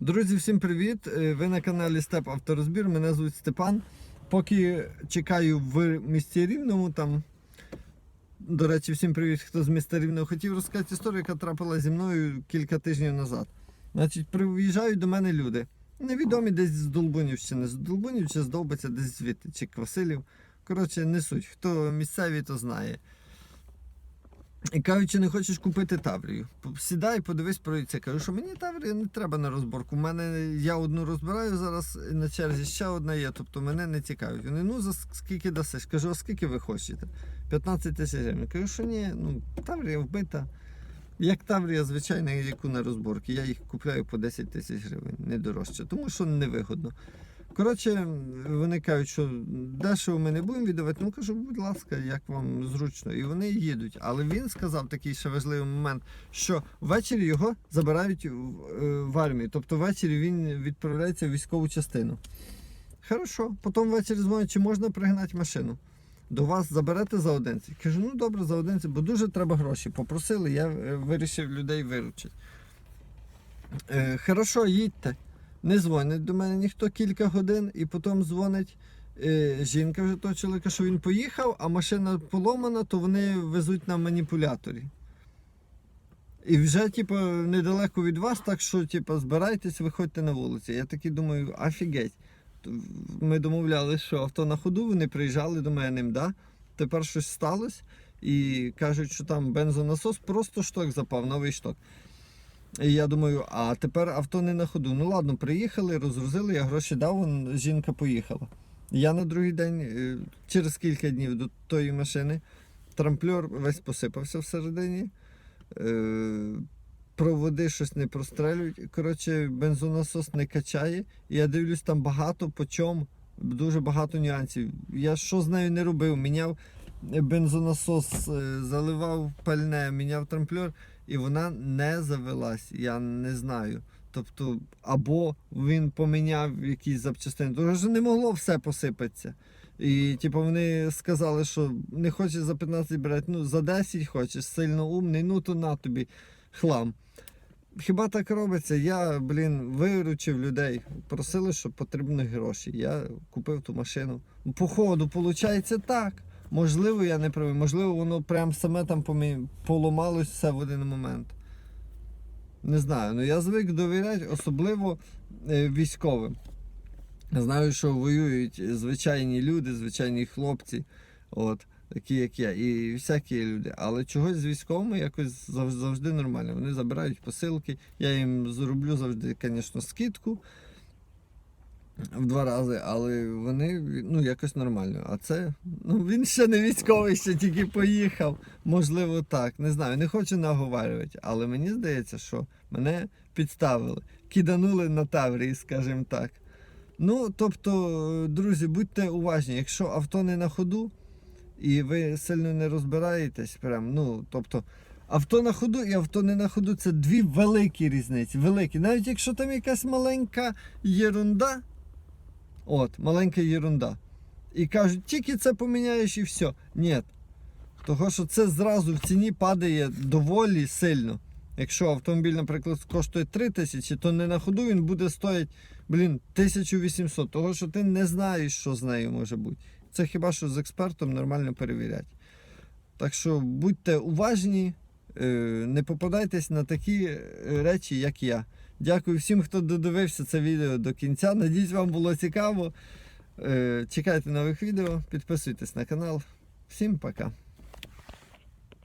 Друзі, всім привіт! Е, Ви на каналі Степ Авторозбір. Мене звуть Степан. Поки чекаю в місті Рівному, там, до речі, всім привіт, хто з міста Рівного хотів розказати історію, яка трапила зі мною кілька тижнів назад. Значить, приїжджають до мене люди. Невідомі десь з Долбунівщини, з Долбунів чи з десь звідти, чи Квасилів. Коротше, не суть. Хто місцевий, то знає. І кажуть, чи не хочеш купити Таврію. Сідай, подивись, проїться. Кажу, що мені Таврія не треба на розборку. У мене я одну розбираю зараз на черзі, ще одна є, тобто мене не цікавить. Вони, ну за скільки дасиш? Кажу, а скільки ви хочете? 15 тисяч гривень. Кажу, що ні, ну Таврія вбита. Як Таврія, звичайно, яку на розборки. Я їх купляю по 10 тисяч гривень, не дорожче, тому що невигодно. Коротше, вони кажуть, що дешево ми не будемо віддавати. Ну кажу, будь ласка, як вам зручно. І вони їдуть. Але він сказав такий ще важливий момент, що ввечері його забирають в, е, в армію. Тобто ввечері він відправляється в військову частину. Хорошо, потім ввечері дзвонять, чи можна пригнати машину. До вас заберете за одинці. Кажу, ну добре, за одинці, бо дуже треба гроші. Попросили, я е, вирішив людей виручити. Е, хорошо, їдьте. Не дзвонить до мене ніхто кілька годин, і потім дзвонить е, жінка вже того чоловіка, що він поїхав, а машина поломана, то вони везуть на маніпуляторі. І вже, типу, недалеко від вас, так що, типу, збирайтесь, виходьте на вулицю. Я такий думаю, офігеть. Ми домовлялися, що авто на ходу, вони приїжджали до мене да? Тепер щось сталося. І кажуть, що там бензонасос просто шток запав, новий шток. І я думаю, а тепер авто не на ходу. Ну ладно, приїхали, розгрузили, я гроші дав, вон, жінка поїхала. Я на другий день, е, через кілька днів до тої машини, трамплер весь посипався всередині. Е, проводи щось не прострелюють. Коротше, бензонасос не качає. Я дивлюсь, там багато по чому, дуже багато нюансів. Я що з нею не робив? Міняв бензонасос, е, заливав пальне, міняв трамплер, і вона не завелась. Я не знаю. Тобто, або він поміняв якісь запчастини, тому що не могло все посипатися. І типу, вони сказали, що не хочеш за 15 брати, ну за 10 хочеш, сильно умний, ну то на тобі хлам. Хіба так робиться? Я, блін, виручив людей. Просили, що потрібні гроші. Я купив ту машину. По ходу, виходить так. Можливо, я не правий, можливо, воно прям саме там поламалось все в один момент. Не знаю, ну я звик довіряти, особливо е, військовим. Знаю, що воюють звичайні люди, звичайні хлопці, от, такі як я, і всякі люди. Але чогось з військовими якось завжди нормально. Вони забирають посилки. Я їм зроблю завжди, звісно, скидку в два рази, але вони ну, якось нормально. А це, ну він ще не військовий, ще тільки поїхав. Можливо, так. Не знаю, не хочу наговарювати, але мені здається, що мене підставили, киданули на Таврії, скажімо так. Ну, тобто, друзі, будьте уважні, якщо авто не на ходу і ви сильно не розбираєтесь, прям, ну, тобто, авто на ходу і авто не на ходу це дві великі різниці. Великі. Навіть якщо там якась маленька єрунда, от, маленька єрунда. І кажуть, тільки це поміняєш і все. Ні. Того, що це зразу в ціні падає доволі сильно. Якщо автомобіль, наприклад, коштує 3 тисячі, то не на ходу він буде стоїти, блін, 1800. Того, що ти не знаєш, що з нею може бути. Це хіба що з експертом нормально перевіряти. Так що будьте уважні, е, не попадайтесь на такі е, речі, як я. Дякую всім, хто додивився це відео до кінця. Надіюсь, вам було цікаво. Е, Чекайте нових відео, підписуйтесь на канал. Всім пока.